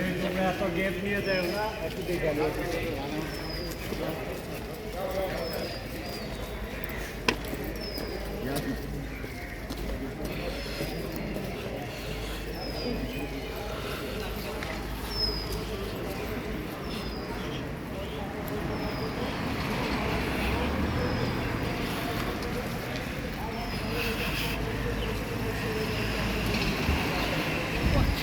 এই তোমরা এত গেট নিয়ে যাও না একটু দেখে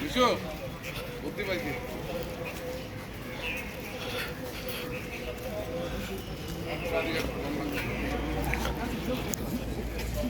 দুশো। বুদ্ধি পাইছি।